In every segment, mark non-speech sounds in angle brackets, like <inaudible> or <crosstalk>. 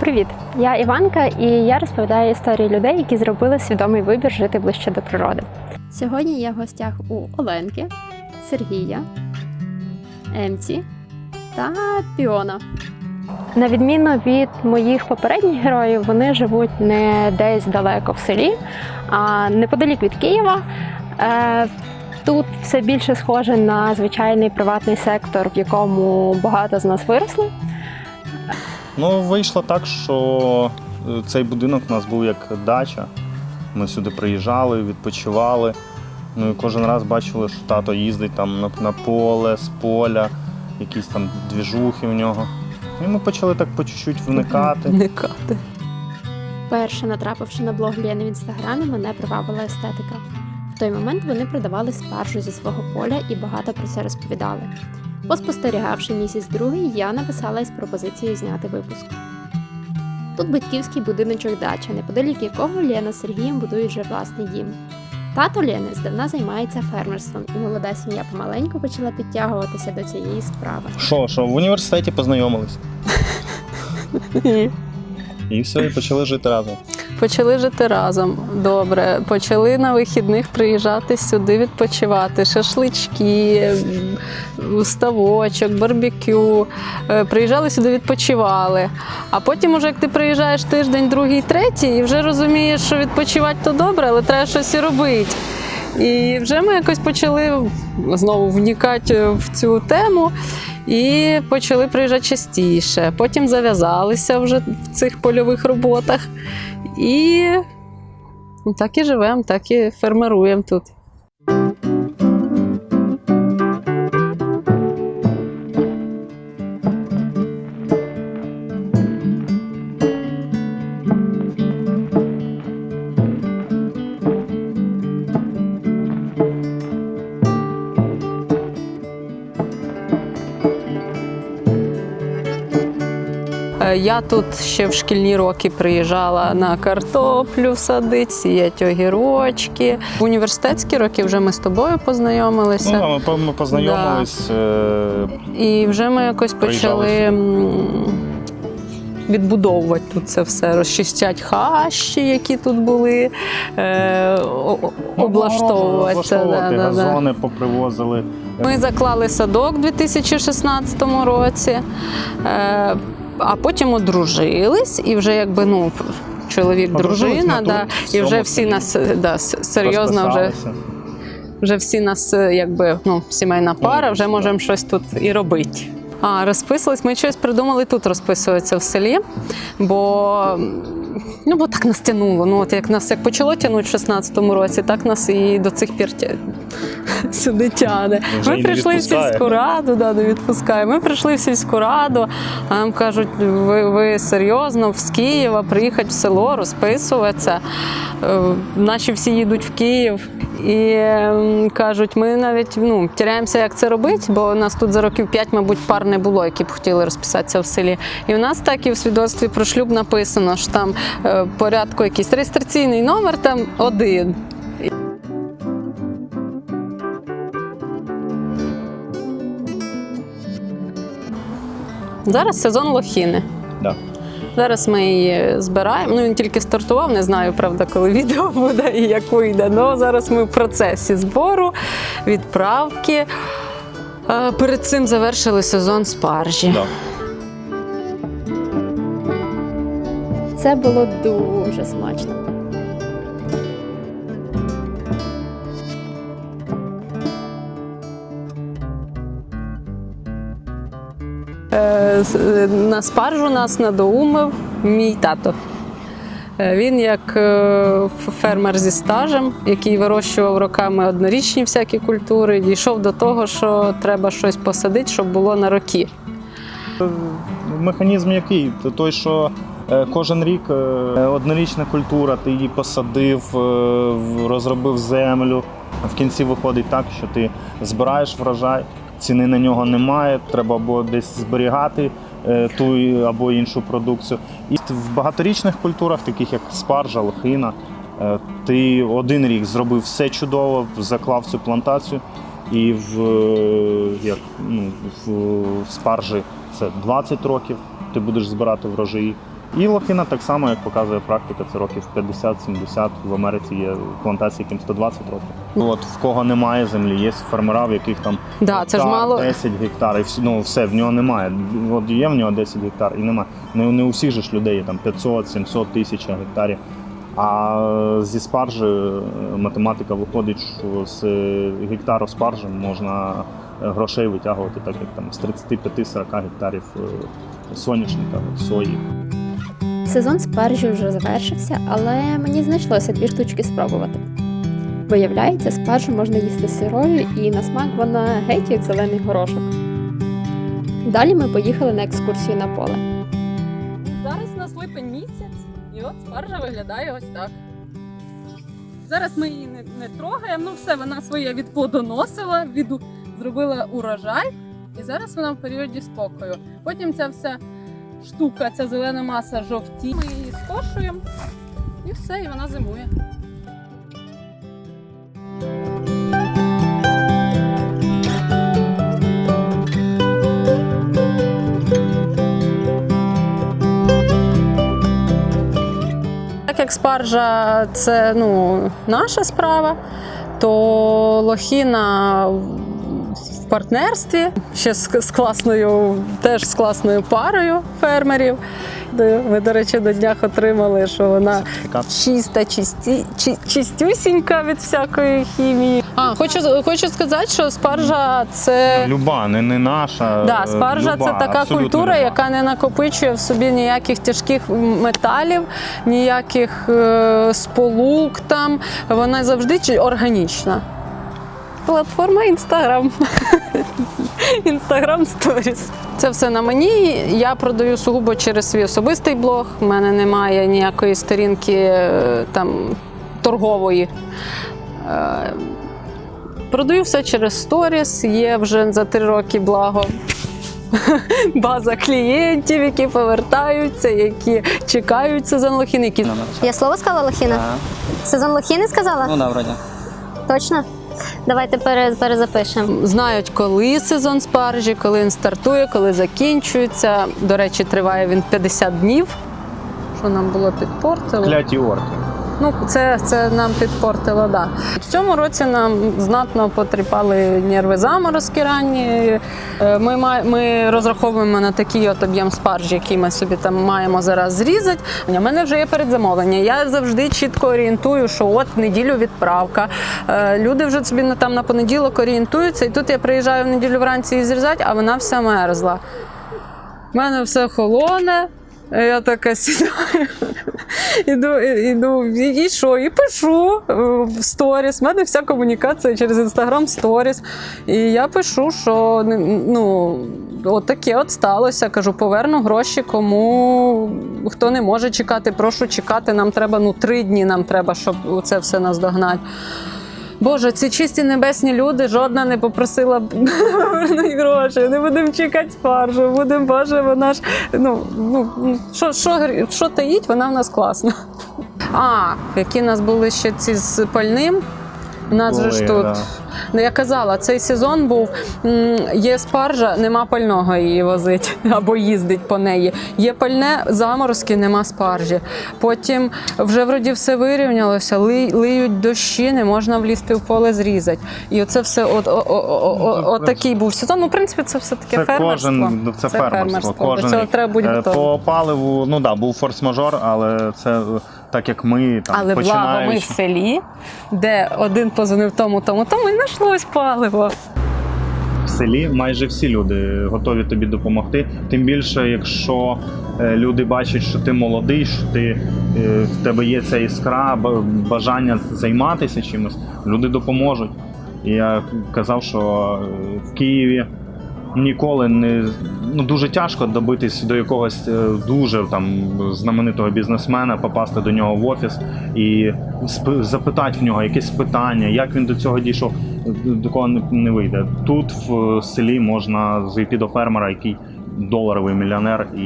Привіт! Я Іванка, і я розповідаю історії людей, які зробили свідомий вибір жити ближче до природи. Сьогодні я в гостях у Оленки, Сергія, Емці та Піона. На відміну від моїх попередніх героїв, вони живуть не десь далеко в селі, а неподалік від Києва. Е, Тут все більше схоже на звичайний приватний сектор, в якому багато з нас виросли. Ну, вийшло так, що е, цей будинок у нас був як дача. Ми сюди приїжджали, відпочивали. Ну і кожен раз бачили, що тато їздить там на, на поле, з поля, якісь там двіжухи в нього. І ми почали так по чуть-чуть вникати. Вникати. Перше, натрапивши на блог Лєни в інстаграмі, мене привабила естетика. В той момент вони продавали спаржу зі свого поля і багато про це розповідали. Поспостерігавши місяць другий, я написала із пропозицією зняти випуск. Тут батьківський будиночок дача, неподалік якого Лена з Сергієм будують вже власний дім. Тато Лени здавна займається фермерством, і молода сім'я помаленьку почала підтягуватися до цієї справи. Що, що, в університеті познайомились. <laughs> І все, і почали жити разом. Почали жити разом. Добре. Почали на вихідних приїжджати сюди відпочивати. Шашлички, ставочок, барбекю. Е, Приїжджали сюди, відпочивали. А потім, уже як ти приїжджаєш тиждень, другий, третій, і вже розумієш, що відпочивати то добре, але треба щось і робити. І вже ми якось почали знову вникати в цю тему і почали приїжджати частіше. Потім зав'язалися вже в цих польових роботах. І так і живемо, так і фермеруємо тут. Я тут ще в шкільні роки приїжджала на картоплю садити, сіяти огірочки. В університетські роки вже ми з тобою Ну, познайомилися. да, ми, ми познайомились. е, І вже ми якось почали відбудовувати тут це все, розчистять хащі, які тут були, е, ну, облаштовувати. це, облаштовувати, да, да, да. попривозили. Ми заклали садок у 2016 році, е, а потім одружились, і вже якби ну. Чоловік, дружина, да, і вже всі нас да, серйозно вже, вже всі нас, якби ну, сімейна пара, вже можемо щось тут і робити. А розписувались, ми щось придумали тут розписуватися в селі, бо, ну, бо так нас тянуло. Ну, от як нас як почало тягнути в 16-му році, так нас і до цих пір тя... <laughs> сюди тягне. Вже Ми прийшли в сільську раду, да, не відпускає. Ми прийшли в сільську раду, а нам кажуть, ви, ви серйозно з Києва приїхати в село, розписуватися. Е, Наші всі їдуть в Київ. І ем, кажуть, ми навіть ну, тіряємося, як це робити, бо у нас тут за років 5, мабуть, пар не було, які б хотіли розписатися в селі. І в нас так і в свідоцтві про шлюб написано, що там е, порядку якийсь реєстраційний номер там один. Зараз сезон лохіни. Да. Зараз ми її збираємо. Ну він тільки стартував, не знаю, правда, коли <laughs> відео буде і як вийде. Ну зараз ми в процесі збору, відправки. Е, Перед цим завершили сезон спаржі. Да. Це було дуже смачно. На спаржу нас надоумив мій тато. Е, Він як е, фермер зі стажем, який вирощував роками однорічні всякі культури, дійшов до того, що треба щось посадити, щоб було на роки. Механізм який? Той, що е, кожен рік е, однорічна культура, ти її посадив, е, розробив землю. В кінці виходить так, що ти збираєш врожай, ціни на нього немає, треба або десь зберігати е, ту або іншу продукцію. І в багаторічних культурах, таких як спаржа, лохина, е, ти один рік зробив все чудово, заклав цю плантацію, і в, е, як, ну, в спаржі це 20 років, ти будеш збирати врожаї. І лохина так само, як показує практика, це років 50-70. В Америці є плантації, яким 120 років. От в кого немає землі, є фермера, в яких там Да, це ж мало. 10 гектар, і всі- ну все, в нього немає. От є в нього 10 гектар і немає. Не, не у всіх же ж людей є там 500, 700 тисяч гектарів. А зі спаржі е, математика виходить, що з е, гектару спаржі можна е, грошей витягувати, так як там з 35-40 гектарів соняшника, сої. Сезон спаржі вже завершився, але мені знайшлося дві штучки спробувати. Виявляється, спаржу можна їсти сирою, і на смак вона геть як зелений горошок. Далі ми поїхали на екскурсію на поле. Зараз у нас липень місяць, і от спаржа виглядає ось так. Зараз ми її не, не трогаємо, ну все, вона своє відплодоносила, від, зробила урожай, і зараз вона в періоді спокою. Потім ця вся штука, ця зелена маса жовті, ми її скошуємо, і все, і вона зимує. Так як спаржа це ну, наша справа, то лохіна партнерстві ще з, з класною, теж з класною парою фермерів. Ми, до речі, до днях отримали, що вона чиста, чисті, чи, чистюсінька від всякої хімії. А, хочу, хочу сказати, що спаржа це. Люба, не, не наша. Да, спаржа люба, це така культура, люба. яка не накопичує в собі ніяких тяжких металів, ніяких е, сполук там. Вона завжди органічна. Платформа Інстаграм. <laughs> Інстаграм Сторіс. Це все на мені. Я продаю сугубо через свій особистий блог. У мене немає ніякої сторінки е, там торгової. Е, Продаю все через сторіс. Є вже за три роки благо. <laughs> База клієнтів, які повертаються, які чекають сезон лохін, які Я слово сказала лохіна? Сезон лохіни сказала? Ну да, вроде. Точно? Давайте перезапишемо. знають, коли сезон спаржі, коли він стартує, коли закінчується. До речі, триває він 50 днів. Що нам було підпортило? Кляті орки. Ну, це, це нам підпортило, да. В цьому році нам знатно потріпали нерви заморозки ранні. Е, Ми, ми розраховуємо на такий от об'єм спаржі, який ми собі там маємо зараз зрізати. У мене вже є передзамовлення. Я завжди чітко орієнтую, що от в неділю відправка. Е, Люди вже собі там на понеділок орієнтуються, і тут я приїжджаю в неділю вранці і зрізати, а вона вся мерзла. У мене все холоне. Я така сідаю, <laughs> іду, іду, і що, і пишу е, в сторіс. У мене вся комунікація через інстаграм сторіс. І я пишу, що ну, от таке от сталося. Кажу, поверну гроші, кому хто не може чекати, прошу чекати. Нам треба ну, три дні, нам треба, щоб це все наздогнати. Боже, ці чисті небесні люди, жодна не попросила повернути гроші. Не будемо чекати спаржу, будемо, Боже, вона ж ну, ну що, що, що таїть, вона в нас класна. А, які в нас були ще ці з пальним. У нас же ж тут. да. Ну, я казала, цей сезон був. Є спаржа, нема пального її возить <laughs> або їздить по неї. Є пальне, заморозки, нема спаржі. Потім вже вроді все вирівнялося, ли- лиють дощі, не можна влізти в поле зрізати. І оце все от, о, о, о, о, от такий був сезон. Ну, в принципі, це все таке Це фермерство. кожен це, фермерство. До Кожен цього треба бути Е, готовим. По паливу, ну да, був форс-мажор, але це так як ми там Але благо ми в починаючи. селі, де один позвонив тому, тому, тому і знайшлось паливо. в селі майже всі люди готові тобі допомогти. Тим більше, якщо е, люди бачать, що ти молодий, що ти е, в тебе є ця іскра, б- бажання займатися чимось, люди допоможуть. І я казав, що е, в Києві ніколи не ну дуже тяжко добитись до якогось е, дуже там знаменитого бізнесмена, попасти до нього в офіс і сп- запитати в нього якесь питання, як він до цього дійшов. До кого не, не вийде. Тут в селі можна зайти до фермера, який доларовий мільйонер, і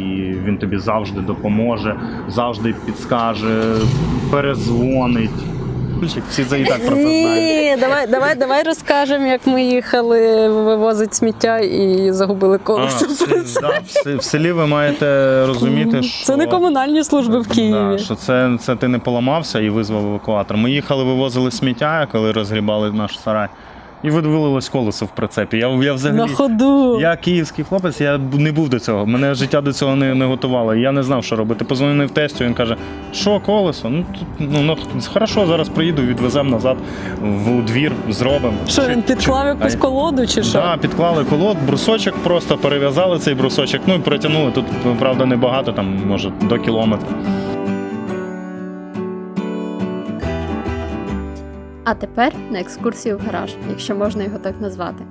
він тобі завжди допоможе, завжди підскаже, перезвонить. Барахольщик, всі це і так про це знають. Ні, давай, давай, давай розкажемо, як ми їхали вивозити сміття і загубили А, колесо. в, селі, да, в селі- в селі ви маєте розуміти, що Це не комунальні служби в Києві. Да, що це, це ти не поламався і визвав евакуатор. Ми їхали, вивозили сміття, коли розгрібали наш сарай, і видвилилось колесо в прицепі. Я, я взагалі. На ходу. Я київський хлопець, я не був до цього. Мене життя до цього не, не готувало. Я не знав, що робити. Позвонив тестю, він каже, що колесо? Ну, тут, ну, ну хорошо, зараз приїду, відвеземо назад в двір, зробимо. Що Чи- він підклав чи- якусь а- колоду чи що? Да, підклали колод, брусочок, просто перев'язали цей брусочок, ну і протягнули. Тут, правда, небагато, там, може, до кілометра. А тепер на екскурсію в гараж, якщо можна його так назвати.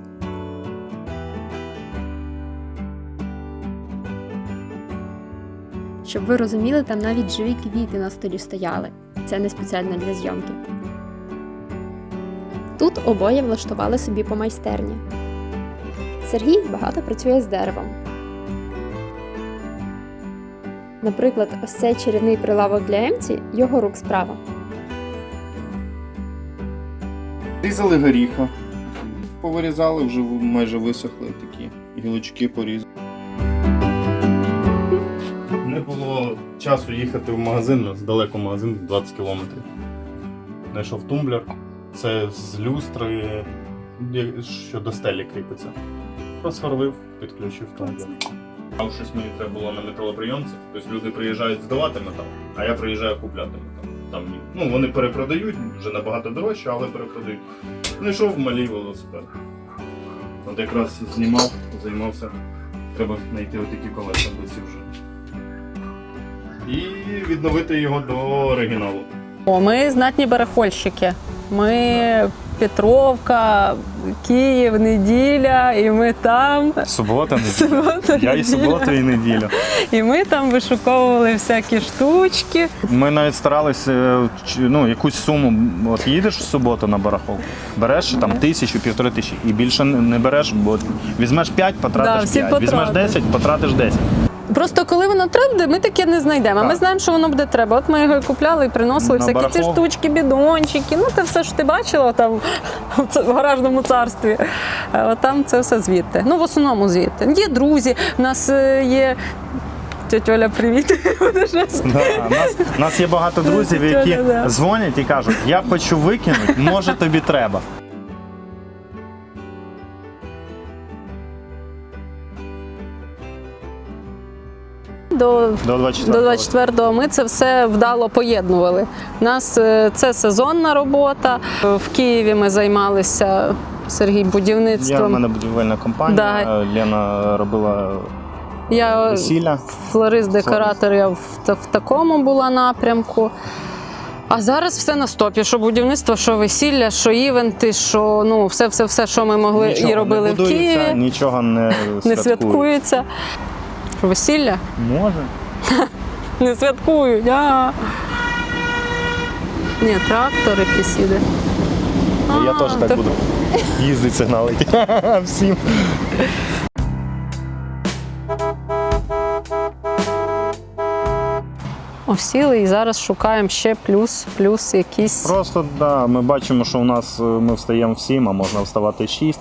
Щоб ви розуміли, там навіть живі квіти на столі стояли. Це не спеціально для зйомки. Тут обоє влаштували собі по майстерні. Сергій багато працює з деревом. Наприклад, ось цей чарівний прилавок для Емці його рук справа. Різали горіха, повирізали, вже майже висохли такі гілочки порізали. Не було часу їхати в магазин, у далеко магазин 20 кілометрів. Знайшов тумблер, це з люстри, що до стелі кріпиться. Просверлив, підключив тумблер. А щось мені треба було на металоприйомці. Тобто люди приїжджають здавати метал, а я приїжджаю купляти метал. Там, ну, вони перепродають, вже набагато дорожче, але перепродають. Знайшов малий велосипед. От якраз знімав, займався. Треба знайти отакі колеса досі вже. І відновити його до оригіналу. О, ми знатні барахольщики. Ми Петровка, Київ, неділя, і ми там. Субота, Субота, Я і неділя. суботу, і неділю. І ми там вишуковували всякі штучки. Ми навіть старалися е, ч- ну, якусь суму. От їдеш в суботу на барахолку, береш там тисячу, півтори тисячі і більше не не береш, бо візьмеш 5, Да, потратиш всі 5. Візьмеш потратиш. 10, потратиш 10. Просто коли воно треба, ми таке не знайдемо. А Ми знаємо, що воно буде треба. От ми його і купляли і приносили На всякі ці штучки, бідончики. Ну, це все що ти бачила там <laughs> в гаражному царстві. Е, От там це все звідти. Ну, в основному звідти. Є друзі, в нас е, є. Тетя Оля, привіт. <laughs> Да, нас, нас є багато друзів, які дзвонять і кажуть, я хочу викинути, може тобі треба. До До 24 До 24-го ми це все вдало поєднували. У нас е, це сезонна робота. В Києві ми займалися Сергій Я в мене будівельна компанія. Да. Лена робила Я весілля. флорист-декоратор, я в, в такому була напрямку. А зараз все на стопі. Що будівництво, що весілля, що івенти, що ну все, все, все, що ми могли Нічого і робили в Києві, Нічого не, не святкується. Що, Весілля Може. не святкують. А. Ні, трактор якийсь їде. Я теж так буду Їздить сигналить. <laughs> Всім. Осіли і зараз шукаємо ще плюс, плюс якісь. Просто да, ми бачимо, що у нас е, ми встаємо в 7, а можна вставати в 6.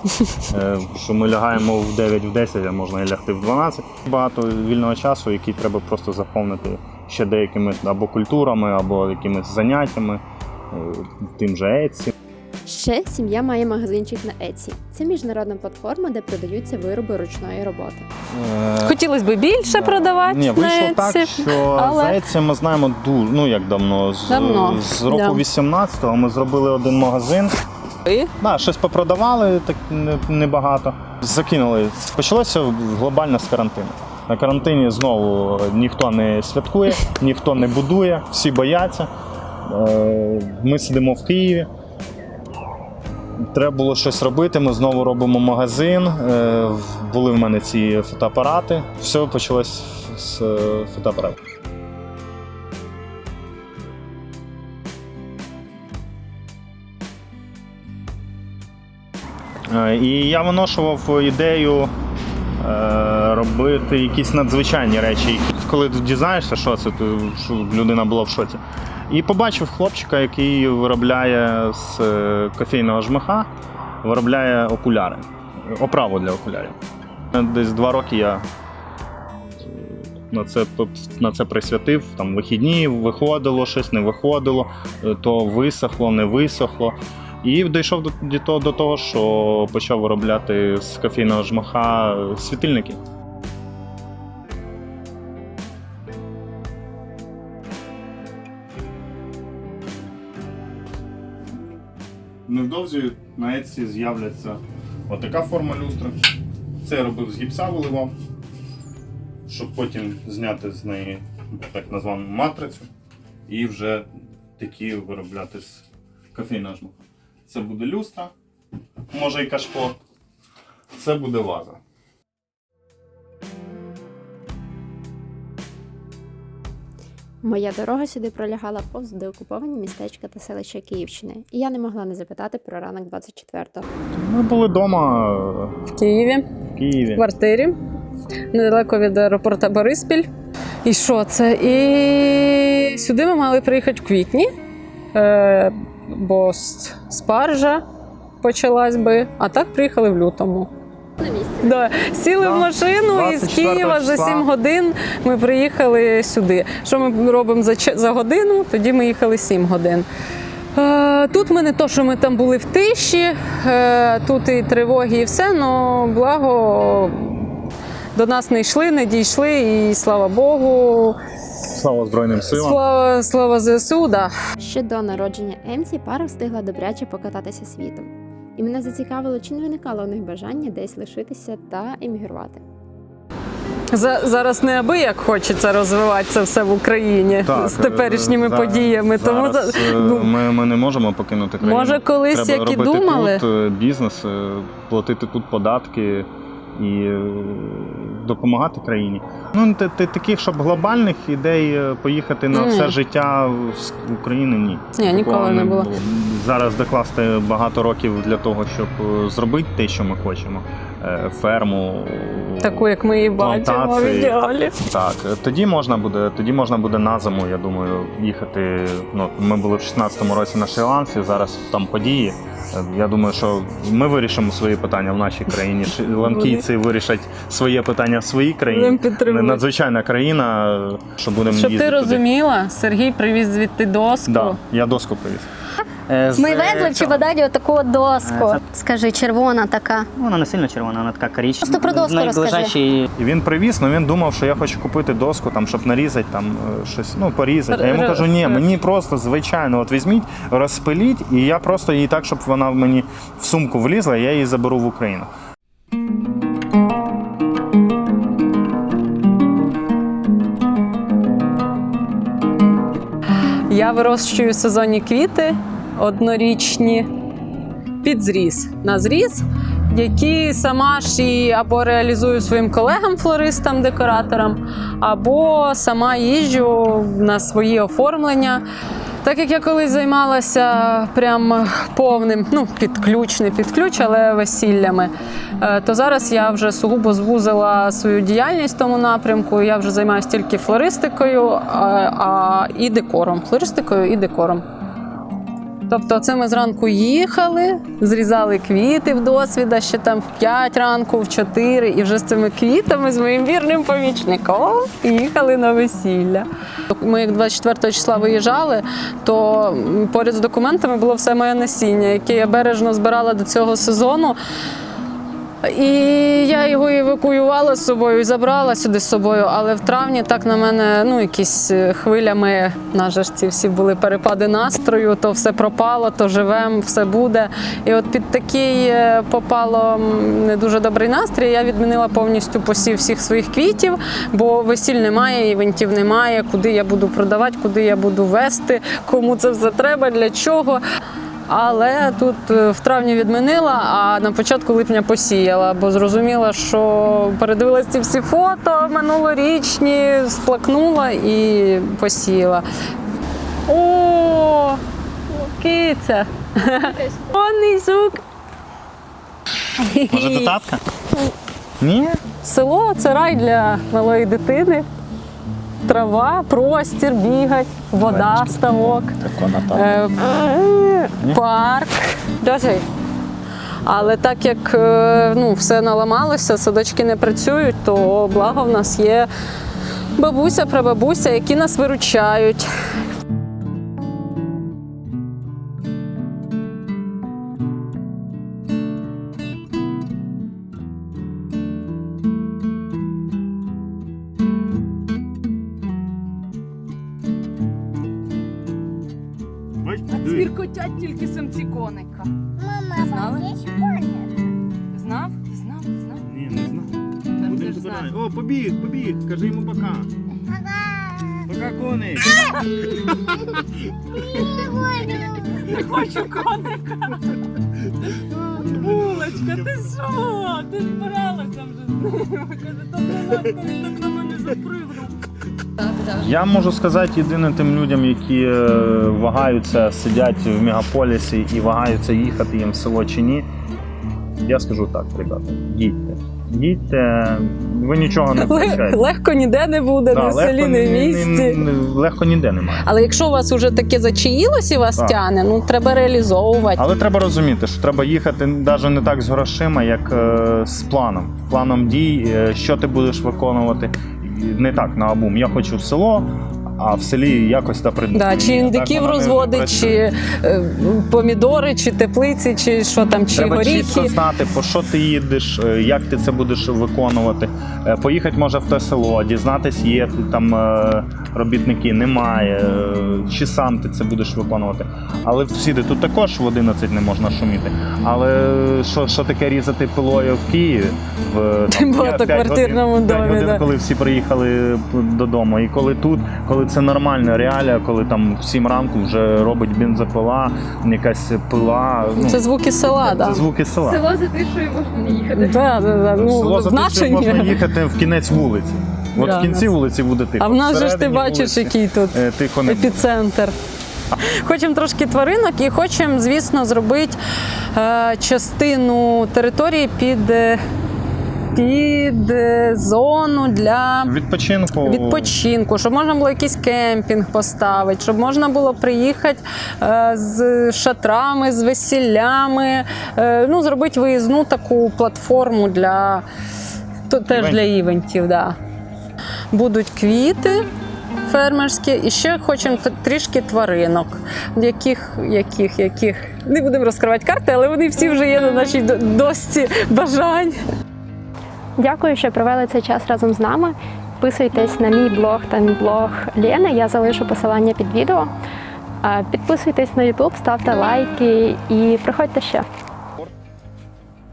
<laughs> Е, Що ми лягаємо в 9, в 10, а можна і лягти в 12. Багато вільного часу, який треба просто заповнити ще деякими або культурами, або якимись заняттями, е, тим же Etsy. Ще сім'я має магазинчик на Etsy. Це міжнародна платформа, де продаються вироби ручної роботи. Е, Хотілося б більше Да. продавати. Ні, вийшло на так, що але- зайця ми знаємо дуже, ну як давно, з, Давно, з року да. 18-го ми зробили один магазин. І? Да, щось попродавали, так не- небагато. Закинули. Почалося глобально з карантину. На карантині знову ніхто не святкує, ніхто не будує, всі бояться. Е, Ми сидимо в Києві. Треба було щось робити. Ми знову робимо магазин. Е, Були в мене ці фотоапарати. Все почалось з е, фотоапаратів. Е, І я виношував ідею робити якісь надзвичайні речі. Коли ти дізнаєшся, що це, то людина була в шоці. І побачив хлопчика, який виробляє з е, кофейного жмиха, виробляє окуляри, оправу для окулярів. Десь два роки я е, на це, на це присвятив. Там вихідні виходило, щось не виходило, е, то висохло, не висохло. І дійшов до, до, того- що почав виробляти з кофейного жмаха е, світильники. Невдовзі на Etsy з'являться отака форма люстри. Це я робив з гіпса виливав, щоб потім зняти з неї так названу матрицю і вже такі виробляти з кофейного жмаха. Це буде люстра, може і кашпо. Це буде ваза. Моя дорога сюди пролягала повз деокуповані містечка та селища Київщини, і я не могла не запитати про ранок 24-го. Ми були вдома В Києві. в Києві. в квартирі недалеко від аеропорта Бориспіль. І що це? І сюди ми мали приїхати в квітні, е, бо спаржа почалась би, а так приїхали в лютому. Да. Сіли Да. в машину і з Києва за числа. 7 годин ми приїхали сюди. Що ми робимо за, за годину? Тоді ми їхали 7 годин. Е, Тут ми не то, що ми там були в тиші, е, тут і тривоги, і все, але благо до нас не йшли, не дійшли, і слава Богу, Слава Збройним силам. слава, слава ЗСУ, да. Ще до народження Емсі пара встигла добряче покататися світом. І мене зацікавило, чи не виникало у них бажання десь лишитися та емігрувати. За, зараз неабияк хочеться розвивати це все в Україні з теперішніми е, за- подіями. Тому зараз, за- е, ну, ми, ми не можемо покинути країну. Може, колись Треба як і думали? тут е, бізнес, платити тут податки і допомагати країні. Ну, таких, щоб глобальних ідей е, поїхати на все життя в Україну, ні. Ні, ніколи не було. Зараз докласти багато років для того, щоб е, зробити те, що ми хочемо. Е, Ферму. таку, як ми її бачимо в ідеалі. Так, тоді можна буде, тоді можна буде на зиму, я думаю, їхати. Ну, ми були в 16-му році на Шрі-Ланці, зараз там події. Я думаю, що ми вирішимо свої питання в нашій країні. Шрі-Ланкійці вирішать своє питання в своїй країні. Будемо. Надзвичайна країна, що будемо Щоб ти їздити туди. розуміла, Сергій привіз звідти доску. Да, я доску привіз. Е, з, Ми е, везли в цього. Чебодаді отаку от доску. Е, Скажи, червона така. Ну, Вона не сильно червона, вона така коричнева. Просто про доску Найближайший І він привіз, але він думав, що я хочу купити доску, там, щоб нарізати там е, щось, ну, порізати. А я йому Р- кажу, ні, р- мені просто звичайно, от візьміть, розпиліть, і я просто її так, щоб вона в мені в сумку влізла, я її заберу в Україну. Я вирощую сезонні квіти однорічні під зріз на зріз, які сама ж і або реалізую своїм колегам, флористам, декораторам, або сама їжджу на свої оформлення. Так як я колись займалася прям повним, ну під ключ, не під ключ, але весіллями, е, то зараз я вже сугубо звузила свою діяльність в тому напрямку. Я вже займаюся тільки флористикою а, а, і декором. Флористикою і декором. Тобто, це ми зранку їхали, зрізали квіти в досвіда ще там в 5 ранку, в 4, і вже з цими квітами, з моїм вірним помічником їхали на весілля. Ми як 24 числа виїжджали, то поряд з документами було все моє насіння, яке я бережно збирала до цього сезону. І я його евакуювала з собою і забрала сюди з собою. Але в травні так на мене ну, якісь е, хвилями, на же ж ці всі були перепади настрою, то все пропало, то живем, все буде. І от під такий е, попало не дуже добрий настрій. Я відмінила повністю посів всіх своїх квітів, бо весіль немає, івентів немає, куди я буду продавати, куди я буду вести, кому це все треба, для чого. Але тут е, в травні відмінила, а на початку липня посіяла, бо зрозуміла, що передивилася ці всі фото минулорічні, сплакнула і посіяла. О, киця! Онний жук. Може, татка? Ні? Село це рай для малої дитини. Трава, простір, бігать, вода, ставок, е, парк. Але так як е, ну, все наламалося, садочки не працюють, то благо в нас є бабуся, прабабуся, які нас виручають. Коника. Мама, Знали? є школя. Знав? Знав? Знав? Ні, не знаю. Будемо будеш збирати. знати. О, побіг, побіг. Кажи йому пока. Пока, коник. Не хочу коника. Булочка, ти що? Ти збиралася вже з ним. Каже, то прилапка, він так на мене запригнув. Я можу сказати єдине тим людям, які е, вагаються, сидять в мегаполісі і вагаються їхати їм в село чи ні. Я скажу так, ребята, їдьте. Їдьте, ви нічого не <laughs> втрачаєте. Легко ніде не буде, Да, не в селі, не в ні- ні- місті. легко ніде немає. Але якщо у вас уже таке зачаїлось і вас Так. тяне, ну треба реалізовувати. Але треба розуміти, що треба їхати навіть не так з грошима, як е, з планом. Планом дій, е, що ти будеш виконувати. Не так на обум. Я хочу в село, а в селі якось та. Да, чи індиків розводить, чи е, помідори, чи теплиці, чи що там, чи Треба чітко горіхи. знати, по що ти їдеш, е, як ти це будеш виконувати. Е, Поїхати може в те село, дізнатись, є там е, робітники, немає, е, чи сам ти це будеш виконувати. Але всіди тут також в 11 не можна шуміти. Але що, що таке різати пилою в Києві? В Тим багатоквартирному домі, годин, да. коли всі приїхали додому. І коли тут, коли це нормальна реалія, коли там в 7 ранку вже робить бензопила, якась пила. Ну, Це звуки села, це да. звуки села. Село за тишою можна не їхати. Да, да, да. Ну, село за те, що можна їхати в кінець вулиці. От Да, в кінці нас- вулиці буде тихо. А в нас же ж ти Всередині бачиш, вулиці, який тут е, тихо не буде. епіцентр. Хочемо трошки тваринок і хочемо, звісно, зробити е, частину території під, е, під е, зону для Відпочинку. відпочинку, щоб можна було якийсь кемпінг поставити, щоб можна було приїхати е, з шатрами, з весіллями, е, ну, зробити виїзну таку платформу для теж Івентів. для івентів. Да. Будуть квіти. Фермерські, і ще хочемо трішки тваринок, яких, яких, яких не будемо розкривати карти, але вони всі вже є на нашій до- досці бажань. Дякую, що провели цей час разом з нами. Підписуйтесь на мій блог та мій блог Лєни. Я залишу посилання під відео. Підписуйтесь на YouTube, ставте лайки і приходьте ще.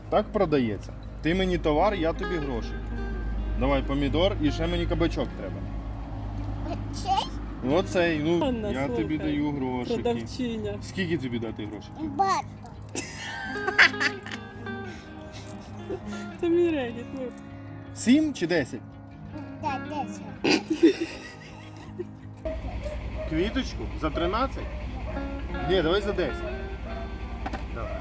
Так продається. Ти мені товар, я тобі гроші. Давай помідор і ще мені кабачок треба. Чей? Оцей, ну Анна, я слухай, тобі даю гроші. Продавчиня. Скільки тобі дати гроші? Бат. <laughs> Це мій регіт. Сім чи десять? Так, десять. Квіточку за 13? Ні, давай за 10. Давай.